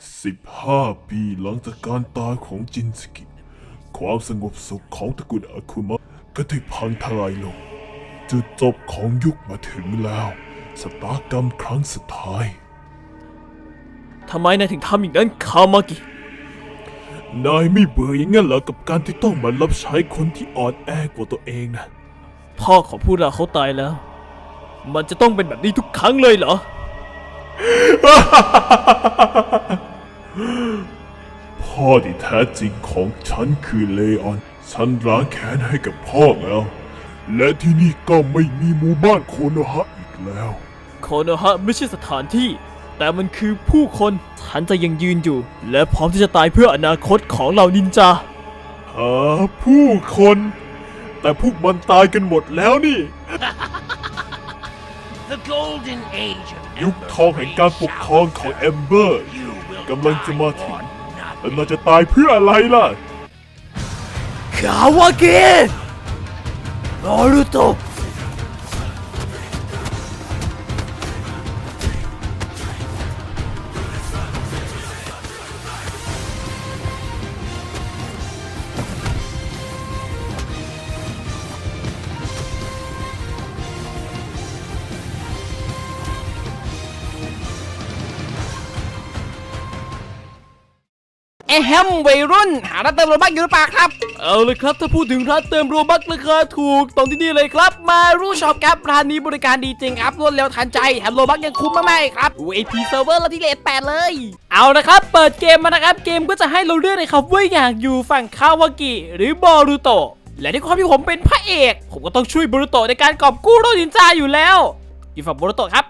15 ปีหลังจากการตายของจินสกิ ความสงบสุขของตระกูลอาคุมะก็ได้พังทลายลง จุดจบของยุคมาถึงแล้วสตากรรมครั้งสุดท้าย ทำไมนายถึงทำอย่างนั้นคามากิ นายไม่เบื่ออย่างนั้นเหรอกับการที่ต้องมารับใช้คนที่อ่อนแอกว่าตัวเองนะพ่อของผู้เราเขาตายแล้ว มันจะต้องเป็นแบบนี้ทุกครั้งเลยเหรอ พ่อที่แท้จริงของฉันคือเลออน ฉันล้างแค้นให้กับพ่อแล้ว และที่นี่ก็ไม่มีหมู่บ้านโคโนฮะอีกแล้ว โคโนฮะไม่ใช่สถานที่ แต่มันคือผู้คน ฉันจะยังยืนอยู่ และพร้อมที่จะตายเพื่ออนาคตของเหล่านินจา หาผู้คน แต่พวกมันตายกันหมดแล้วนี่ The golden age of ยุคทองแห่งการปกครองของแอมเบอร์ you will กำลังจะมาถึงแล้วนาจะตายเพื่ออะไรล่ะ คาวาเกะนารูโตะ เอแฮมวัยรุ่น หาร้านเติมโลบักอยู่หรือเปล่าครับ เอาเลยครับ ถ้าพูดถึงร้านเติมโรบัคราคาถูกตรงที่นี่เลยครับ มารู้ช็อปครับร้านนี้บริการดีจริงครับรวดเร็วทันใจแถมโลบักยังคุ้มมากๆครับ VIP Server และที่เลทแปดเลย เอาละครับ เปิดเกมมานะครับ เกมก็จะให้เราเลือกเลยครับว่าอยากอยู่ฝั่งคาวากิหรือบอรูโตและด้วยความที่ผมเป็นพระเอก ผมก็ต้องช่วยบอรูโตในการกอบกู้โรนินจาอยู่แล้วอยู่ฝั่งบอรูโตครับ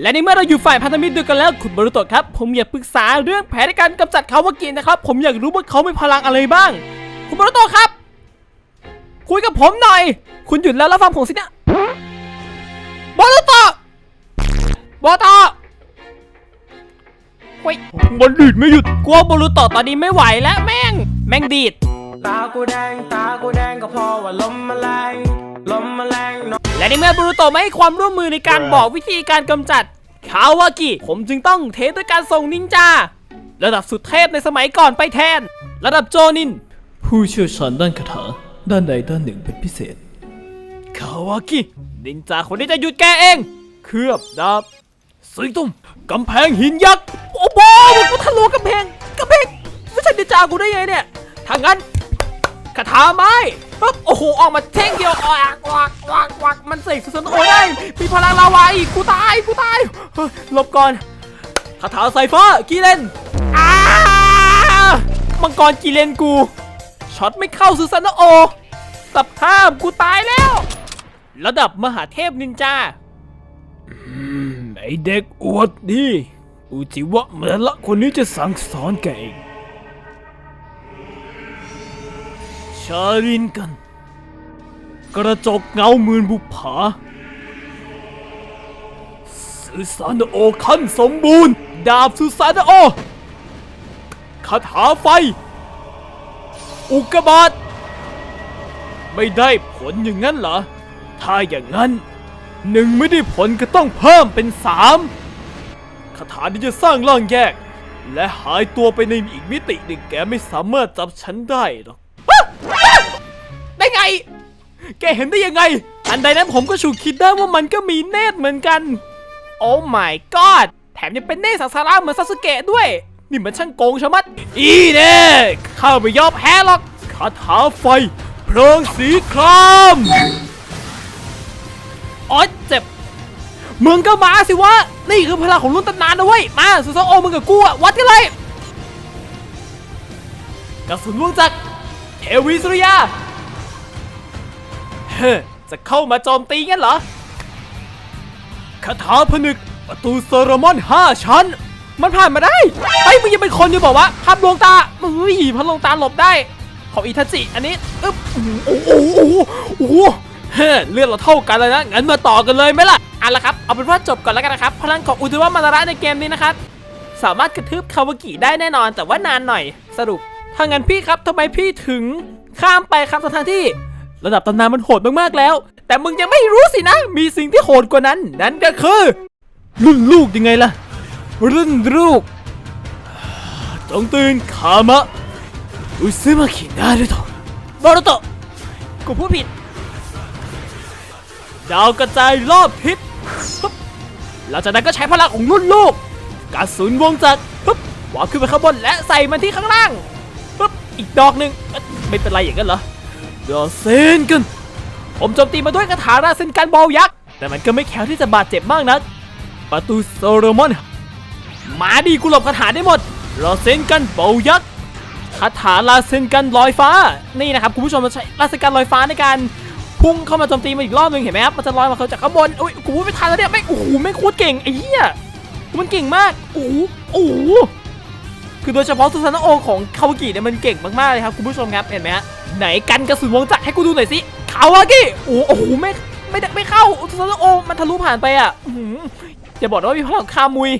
และในเมื่อเราอยู่ฝ่ายพันธมิตรเดียวกันแล้วคุณบอรูโตะครับ ผมอยากปรึกษาเรื่องแผนในการกำจัดคาวากินะครับ ผมอยากรู้ว่าเขามีพลังอะไรบ้าง คุณบอรูโตะครับ คุยกับผมหน่อย คุณหยุดแล้วรับฟังผมสินะบอรูโตะบอรูโตะเฮ้ยมันดีดไม่หยุดกลัวบอลูโตะตอนนี้ไม่ไหวแล้วแม่ง แม่งดีดตากูแดงตากูแดงก็เพราะว่าลมแมลงลมแมลงนก และในเมื่อบอลูโตะไม่ให้ความร่วมมือในการบอกวิธีการกำจัดคาวากิผมจึงต้องเทสด้วยการส่งนินจาระดับสุดเทพในสมัยก่อนไปแทน ระดับโจนิน ผู้เชี่ยวชาญด้านคาถาด้านใดด้านหนึ่งเป็นพิเศษคาวากินินจาคนนี้จะหยุดแกเอง เคลือบดาบซุยตุ้มกำแพงหินยักษ์โอ้โหมันกูทะลุกำแพงกำแพงไม่ใช่นินจากูได้ไงเนี่ยถ้างั้นคาถาไม้ ปึ๊บโอ้โหออกมาเท่งเดียวออกวักวักวักมันเสกสุดสนโอได้มีพลังลาวาอีกกูตายกูตายหลบก่อนคาถาไซฟ้ากีเลนอ้ามังกรกีเลนกูช็อตไม่เข้าสุสานโอสับห้ามกูตายแล้ว ระดับมหาเทพนินจาอืมไอเด็กอวดนี่อุจิวะเหมือนละคนนี้จะสั่งสอนแกเอง ชาลินกัน กระจกเงาหมื่นบุปผาสุสานโอขั้นสมบูรณ์ ดาบสุสานโอคาถาไฟ อุกบาตไม่ได้ผลอย่างนั้นเหรอ ถ้าอย่างนั้นหนึ่งไม่ได้ผลก็ต้องเพิ่มเป็นสามคาถานี้จะสร้างร่างแยก และหายตัวไปในอีกมิติหนึ่งแกไม่สามารถจับฉันได้หรอก ได้ไง แกเห็นได้ยังไง อันใดนั้นผมก็ฉุกคิดได้ว่ามันก็มีเนตรเหมือนกัน โอ้ my god แถมยังเป็นเนตรสังสาระเหมือนซาสึเกะด้วย นี่มันช่างโกงชะมัด อีเน่ข้าไม่ยอมแพ้หรอกคาถาไฟ เพลิงสีครามอ๋อเจ็บมึงก็มาสิวะ นี่คือพลังของรุ่นตำนานนะเว้ย มาสุสาโอมึงกับกูอะวัดกันเลย กระสุนล่วงจากเทวีสุริยา เฮ้จะเข้ามาโจมตีงั้นเหรอคาถาผนึกประตูโซโลมอนห้าชั้น มันผ่านมาได้ไอ้มึงยังเป็นคนอยู่บอกว่าภาพดวงตาเฮ้ยพัดดวงตาหลบได้ ของอิทาจิ อันนี้อึ๊บโอ้โหโอ้โหโอ้โหเฮ้เลือดเราเท่ากันเลยนะ งั้นมาต่อกันเลยไหมล่ะเอาละครับ เอาเป็นว่าจบก่อนแล้วกันนะครับ พลังของอุตวะมานาระในเกมนี้นะครับ สามารถกระทืบคาวากิได้แน่นอน แต่ว่านานหน่อย สรุปถ้างั้นพี่ครับทำไมพี่ถึงข้ามไปครับทั้งที่ ระดับตำนานมันโหดมากๆแล้ว แต่มึงยังไม่รู้สินะ มีสิ่งที่โหดกว่านั้น นั่นก็คือ รุ่นลูกยังไงล่ะ รุ่นลูกจงตื่นคามะอุซึมาคินารุโตะบารุโตะกูพูดผิด ดาวกระจายรอบทิศหลังจากนั้นก็ใช้พลังของรุ่นลูกกระสุนวงจักรปึ๊บวางขึ้นไปข้างบนและใส่มันที่ข้างล่างปึ๊บอีกดอกหนึ่งไม่เป็นไรอย่างนั้นเหรอ เดี๋ยวเซนกัน ผมโจมตีมาด้วยคาถาราเซนกันบอลยักษ์ แต่มันก็ไม่แข็งที่จะบาดเจ็บมากนักประตูโซโลมอน มาดีกูหลบคาถาได้หมดราเซนกันบอลยักษ์คาถาลาเซนกันลอยฟ้า นี่นะครับคุณผู้ชมมันใช้ลาเซนกันลอยฟ้าในการพุ่งเข้ามาโจมตีมาอีกรอบหนึงเห็นไหมครับ มันจะลอยมาเขาจากข้างบน อุ้ยกูไม่ทันแล้วเนี่ยไม่โอ้โหไม่โคตรเก่งไอ้เหี้ยมันเก่งมาก โอ้โหโอ้โหคือโดยเฉพาะซูซานโอของคาวากิเนี่ยมันเก่งมากๆเลยครับคุณผู้ชมครับ เห็นไหมฮะ ไหนกันกระสุนวงจักรให้กูดูหน่อยสิคาวากิโอ้โหโอ้โหไม่ไม่ได้ไม่เข้าซูซาโอมันทะลุผ่านไปอะอย่าบอกนะว่ามีพลังคามุย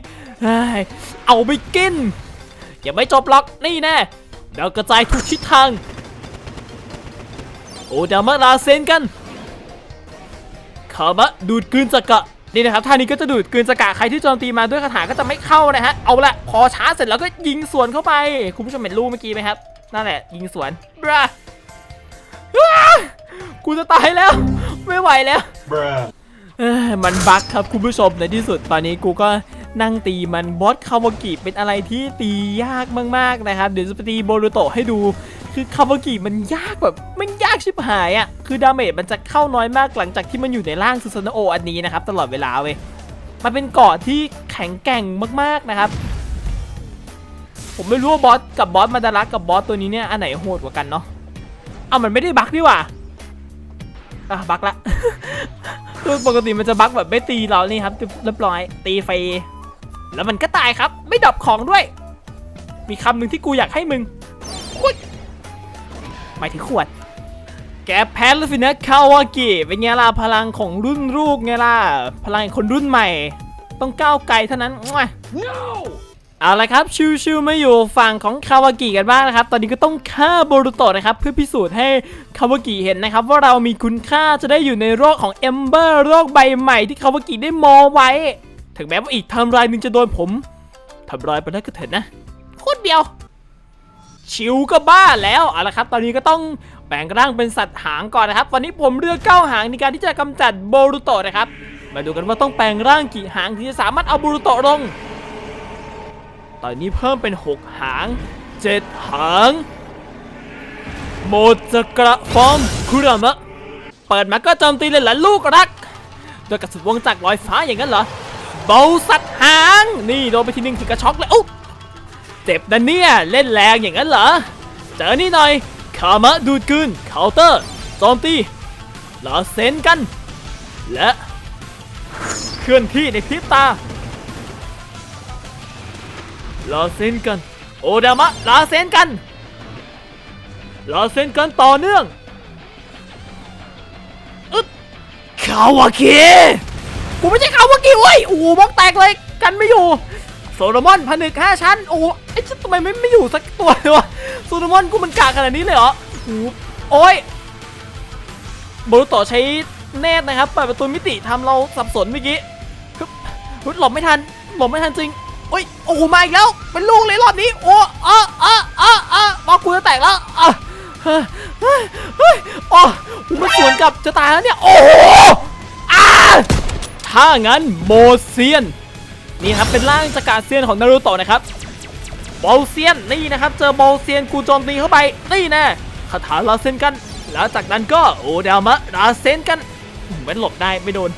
เฮ้ยเอาไปกินอย่าไม่จบหรอกนี่แน่เดี๋ยวกระจายทุกทิศทางโอดามาลาเซนกันคามะดูดกลืนจักระนี่นะครับท่านี้ก็จะดูดกลืนจักระใครที่โจมตีมาด้วยคาถาก็จะไม่เข้านะฮะเอาละพอชาร์จเสร็จแล้วก็ยิงสวนเข้าไป คุณผู้ชมเห็นรูปเมื่อกี้ไหมครับนั่นแหละยิงสวนบราอ้า กูจะตายแล้ว ไม่ไหวแล้วมันบั๊กครับคุณผู้ชมในที่สุดตอนนี้กูก็นั่งตีมันบอสคาวากิเป็นอะไรที่ตียากมากๆนะครับ เดี๋ยวจะไปตีโบรูโตะให้ดู คือคาวากิมันยากแบบมันยากชิบหายอะ่ะคือดาเมจมันจะเข้าน้อยมากหลังจากที่มันอยู่ในร่างซูซานโออันนี้นะครับ ตลอดเวลาเว้ยมันเป็นเกาะที่แข็งแกร่งมากๆนะครับ ผมไม่รู้ว่าบอสกับบอสมาดารักกับบอสตัวนี้เนี่ยอันไหนโหดกว่ากันเนาะเอามันไม่ได้บั๊กดีว่า อะบั๊กละ คือปกติมันจะบั๊กแบบไม่ตีเรานี่ครับเรียบร้อย ตีไฟ แล้วมันก็ตายครับ ไม่ดรอปของด้วย มีคำหนึ่งที่กูอยากให้มึงหมายถึงขวด แกแพ้แล้วสินะคาวากิเป็นไงล่ะพลังของรุ่นลูกไงล่ะ พลังคนรุ่นใหม่ ต้องก้าวไกลเท่านั้นมั่ว เอาละครับชิวๆไมาอยู่ฝั่งของคาวากิกันบ้างนะครับ ตอนนี้ก็ต้องฆ่าโบรุโตะนะครับเพื่อพิสูจน์ให้คาวากิเห็นนะครับ ว่าเรามีคุณค่าจะได้อยู่ในโลกของเอมเบอร์โลกใบใหม่ที่คาวากิได้มองไว้ ถึงแม้ว่าอีกทำลายหนึ่งจะโดนผมทำลายไปได้ก็เถอะนะโคตรเดียว ชิวก็บ้าแล้วเอาละครับ ตอนนี้ก็ต้องแปลงร่างเป็นสัตว์หางก่อนนะครับ วันนี้ผมเลือกเก้าหางในการที่จะกำจัดโบรุโตะนะครับ มาดูกันว่าต้องแปลงร่างกี่หางถึงจะสามารถเอาโบรุโตะลง ตอนนี้เพิ่มเป็น 6 หาง 7 หาง โมจะกระฟอมคุรามะ เปิดมาก็โจมตีเลยเหรอลูกรักโดยกระสุนวงจักรลอยฟ้าอย่างนั้นเหรอ เบาสัตว์หาง นี่โดนไปทีนึงถึงกระช็อกเลยอุ๊บเจ็บนะเนี่ย เล่นแรงอย่างนั้นเหรอ เจอนี่หน่อยคามะดูดกืนเคาน์เตอร์โจมตีลาเซนกัน และ เคลื่อนที่ในพริบตา ลาเซนกัน โอดามะลาเซนกัน ลาเซนกันต่อเนื่องอึ๊บคาวากิกูไม่ใช่คาวากิเว้ยโอ้บล็อกแตกเลยกันไม่อยู่โซโลมอนผนึกห้าชั้น โอ้ไอ้ฉันทำไมไม่ไม่อยู่สักตัวเลยวะโซโลมอนกูมันกากขนาดนี้เลยเหรอโอ้โอ้ยบรุโตะใช้เนตนะครับเปิดประตูมิติทำเราสับสนเมื่อกี้หลบไม่ทันหลบไม่ทันจริง โอ้ยโอ้โหมาอีกแล้ว เป็นลูกเลยรอบนี้ โอ้ออเออเออเออบอกกูจะแตกแล้วอะเฮ้ยเฮ้ยเฮ้ยโอ้โหมันสวนกับจะตายแล้วเนี่ย โอ้โหอ่าถ้างั้นโมเซียน นี่ครับเป็นร่างจักรเซียนของนารูโตะนะครับบอลเซียนนี่นะครับ เจอบอลเซียนกูโจมตีเข้าไป นี่แน่คาถาลาเซนกัน แล้วจากนั้นก็โอดามะลาเซนกันเว้นหลบได้ไม่โดน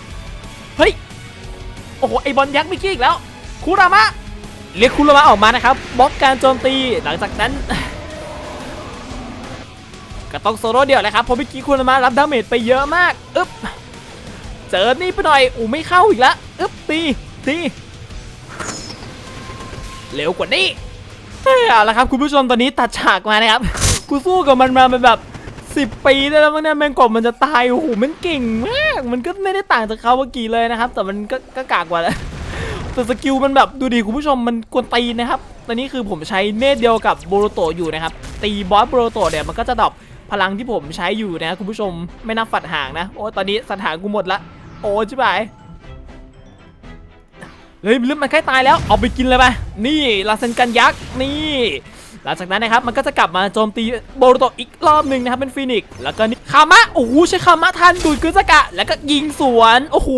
เฮ้ย โอ้โหไอบอลยักษ์เมื่อกี้อีกแล้ว คุรามะเรียกคุรามะออกมานะครับบล็อกการโจมตีหลังจากนั้น ก็ต้องโซโล่เดียวเลยครับเพราะเมื่อกี้คุรามะรับดาเมจไปเยอะมากอึ๊บเจอนี่ไปหน่อยอูไม่เข้าอีกล้วอึ๊บตีตีเร็วกว่านี้เอาละครับคุณผู้ชมตอนนี้ตัดฉากมานะครับกูสู้กับมันมาเป็นแบบ 10 ปีได้แล้วมั้งเนี่ยแมงกบมันจะตายโอ้โหมันเก่งมาก มันก็ไม่ได้ต่างจากคาวากิเลยนะครับ แต่มันก็ก็กากกว่าแล้ว แต่สกิลมันแบบดูดีคุณผู้ชมมันกวนตีนะครับตอนนี้คือผมใช้เนตเดียวกับโบโรโตอยู่นะครับ ตีบอสโบโรโตเนี่ยมันก็จะดรอปพลังที่ผมใช้อยู่นะคุณผู้ชมไม่นับฝัดหางนะ โอ้ตอนนี้สัตว์หางกูหมดละ โอ้ชิบายเฮ้ยเลือดมันใกล้ตายแล้วเอาไปกินเลยไปนี่ลาเซนกันยักษ์นี่ หลังจากนั้นนะครับมันก็จะกลับมาโจมตีโบโรโตอีกรอบหนึ่งนะครับเป็นฟีนิกซ์แล้วก็นี่คามะโอ้โหใช้คามะทันดูดกุสกะ แล้วก็ยิงสวนโอ้โห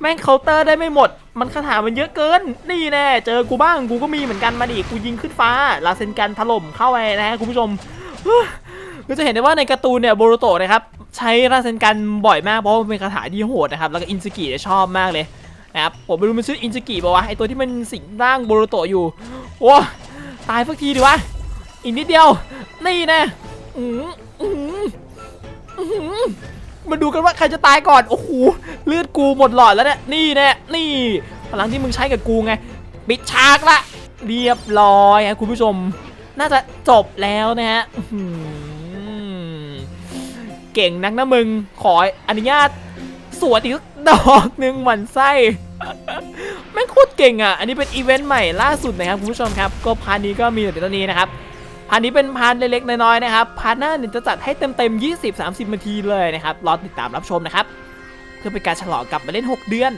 แม่งเคาน์เตอร์ได้ไม่หมด มันคาถามันเยอะเกิน นี่แน่เจอกูบ้างกูก็มีเหมือนกันมาดิกูยิงขึ้นฟ้าลาเซนกันถล่มเข้าไปนะฮะคุณผู้ชมก็จะเห็นได้ว่าในการ์ตูนเนี่ยโบโรโตะนะครับใช้ราเซนกันบ่อยมากเพราะว่ามันเป็นคาถาที่โหดนะครับแล้วก็อินสกิชอบมากเลยนะครับผมไม่รู้มันชื่ออินสกิป่าวะไอตัวที่มันสิงร่างโบโรโตะอยู่โอ้ตายสักทีดีวะอีกนิดเดียวนี่แน่อื มาดูกันว่าใครจะตายก่อน โอ้โห เลือดกูหมดหลอดแล้วเนี่ย นี่แน่นี่ พลังที่มึงใช้กับกูไง ปิดฉากละ เรียบร้อยครับคุณผู้ชม น่าจะจบแล้วนะฮะเก่งนักนะมึง ขออนุญาตสวดอีกดอกหนึ่งหมันไส้แม่งโคตรเก่งอะ อันนี้เป็นอีเวนต์ใหม่ล่าสุดนะครับคุณผู้ชมครับ ก็พาร์ทนี้ก็มีแต่เท่านี้นะครับ พาร์ทนี้เป็นพาร์ทเล็กๆน้อยๆนะครับพาร์ทหน้าเนี่ยจะจัดให้เต็มๆ20-30นาทีเลยนะครับรอติดตามรับชมนะครับเพื่อเป็นการฉลองกลับมาเล่น 6 เดือน